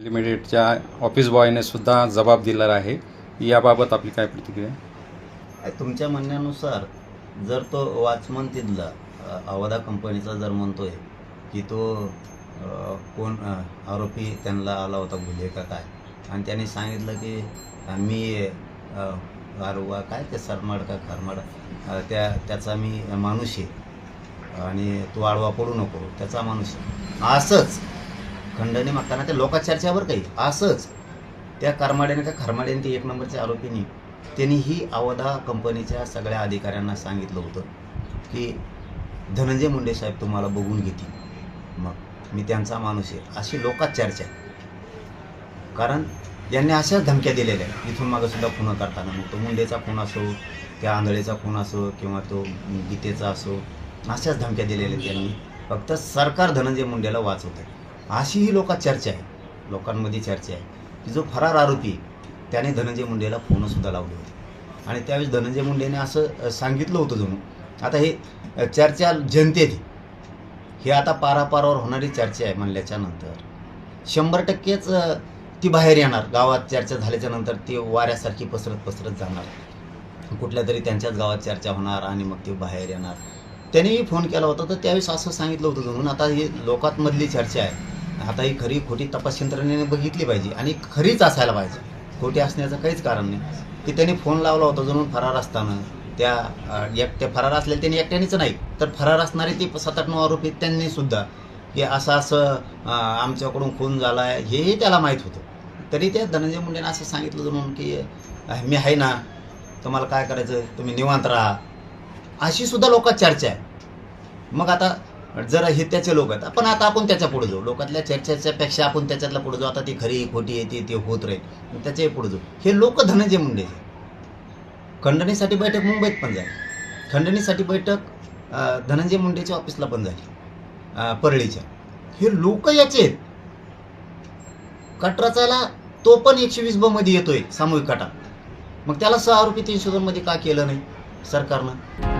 लिमिटेडच्या ऑफिस बॉयने सुद्धा जबाब दिलेला आहे. याबाबत आपली काय प्रतिक्रिया? तुमच्या म्हणण्यानुसार जर तो वॉचमन तिथला अवधा कंपनीचा जर म्हणतोय की तो कोण आरोपी त्यांना आला होता गुन्हे का काय? आणि त्यांनी सांगितलं की मी गारुवा काय? ते सरमाड का खारमाड? त्या त्याचा मी माणूस आहे. आणि तू आडवा पडू नको. त्याचा माणूस आहे. असंच खंडणी मागताना त्या लोकाचर्चावर काही असंच त्या करमाड्याने का खरमाड्याने ते एक नंबरच्या आरोपींनी त्यांनी ही अवधा कंपनीच्या सगळ्या अधिकाऱ्यांना सांगितलं होतं की धनंजय मुंडे साहेब तुम्हाला बघून घेतील. मग मी त्यांचा माणूस आहे. अशी लोकात चर्चा आहे. कारण यांनी अशाच धमक्या दिलेल्या आहेत. इथून मागंसुद्धा खुणा खुणं करताना. मग तो मुंडेचा खून असो त्या आंधळेचा खून असो किंवा तो गीतेचा असो अशाच धमक्या दिलेल्या आहेत त्यांनी. फक्त सरकार धनंजय मुंडेला वाचवत आहे अशी ही लोकात चर्चा आहे लोकांमध्ये चर्चा आहे. की जो फरार आरोपी आहे, त्याने धनंजय मुंडेला फोनसुद्धा लावले होते. आणि त्यावेळेस धनंजय मुंडेने असं सांगितलं होतं जणू. आता हे चर्चा जनतेत हे आता पारापारावर होणारी चर्चा आहे म्हणल्याच्या नंतर. शंभर टक्केच ती बाहेर येणार. गावात चर्चा झाल्याच्यानंतर ती वाऱ्यासारखी पसरत पसरत जाणार. कुठल्या तरी त्यांच्याच गावात चर्चा होणार आणि मग ती बाहेर येणार. त्यांनीही फोन केला होता. तर त्यावेळेस असं सांगितलं होतं म्हणून आता ही लोकांमधली चर्चा आहे. आता ही खरी खोटी तपास यंत्रणेने बघितली पाहिजे आणि खरीच असायला पाहिजे. खोटी असण्याचं काहीच कारण नाही. की त्यांनी फोन लावला होता जणून फरार असताना. त्या एकट्या फरार असलेल्या त्यांनी एकट्यानेच नाही तर फरार असणारे ते सात आठ नऊ आरोपी त्यांनी सुद्धा. की असं असं आमच्याकडून खून झाला आहे हेही त्याला माहीत होतं. तरी त्या धनंजय मुंडेनं असं सांगितलं जणून की मी आहे ना तुम्हाला काय करायचं? तुम्ही निवांत राहा. अशी सुद्धा लोकात चर्चा आहे. मग आता जरा हे त्याचे लोक आहेत. पण आता आपण त्याच्या पुढे जाऊ. लोकातल्या चर्चेच्या पेक्षा आपण त्याच्यातल्या पुढे जाऊ. आता ती खरी खोटी आहे ती ते होत राहील. त्याच्याही पुढे जाऊ. हे लोक धनंजय मुंडे खंडणीसाठी बैठक मुंबईत पण झाली. खंडणीसाठी बैठक धनंजय मुंडेच्या ऑफिसला पण झाली. परळीच्या. हे लोक याचे आहेत. कटराचाला तो पण एकशे वीस ब मध्ये येतोय सामूहिक कटा मग त्याला सहा आरोपी तीनशे दोन मध्ये का केलं नाही सरकारनं?